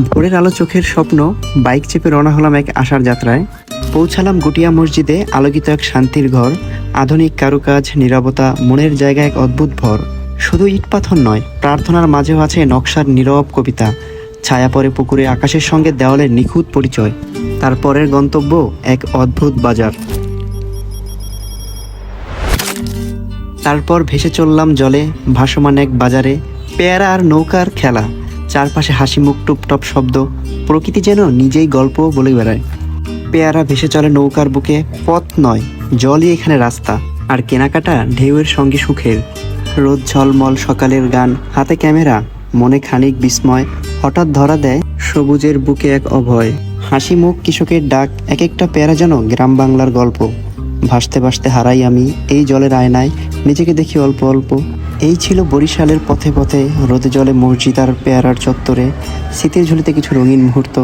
ভোরের আলো চোখের স্বপ্ন, বাইক চেপে রওনা হলাম এক আশার যাত্রায়। পৌঁছালাম গুটিয়া মসজিদে, আলোকিত এক শান্তির ঘর, আধুনিক কারুকাজ, নীরবতা, মনের জায়গায় এক অদ্ভুত ভর। শুধু ইট পাথর নয়, প্রার্থনার মাঝেও আছে নকশার নীরব কবিতা। ছায়া পরে পুকুরে আকাশের সঙ্গে দেওয়ালের নিখুঁত পরিচয়। তারপরের গন্তব্য এক অদ্ভুত বাজার। তারপর ভেসে চললাম জলে, ভাসমান এক বাজারে, পেয়ারা আর নৌকার খেলা। চারপাশে হাসি মুখ টুপটপ শব্দ। প্রকৃতি যেন নিজেই গল্প বলে বেড়ায়। পেয়ারা ভেসে চলে নৌকার বুকে, পথ নয়, জলই এখানে রাস্তা। আর কেনাকাটা ঢেউয়ের সঙ্গে সুখের। রোদ ঝলমল সকালের গান, হাতে ক্যামেরা, মনে খানিক বিস্ময়, হঠাৎ ধরা দেয় সবুজের বুকে এক অভয়। হাসি মুখ কৃষকের ডাক এক একটা পেয়ারা যেন গ্রাম বাংলার গল্প। ভাসতে ভাসতে হারাই আমি। এই জলের আয়নায় নিজেকে দেখি অল্প অল্প। এই ছিল বরিশালের পথে পথে রোদে জলে মসজিদ আর পেয়ারার চত্বরে শীতের ঝুলিতে কিছু রঙিন মুহূর্ত।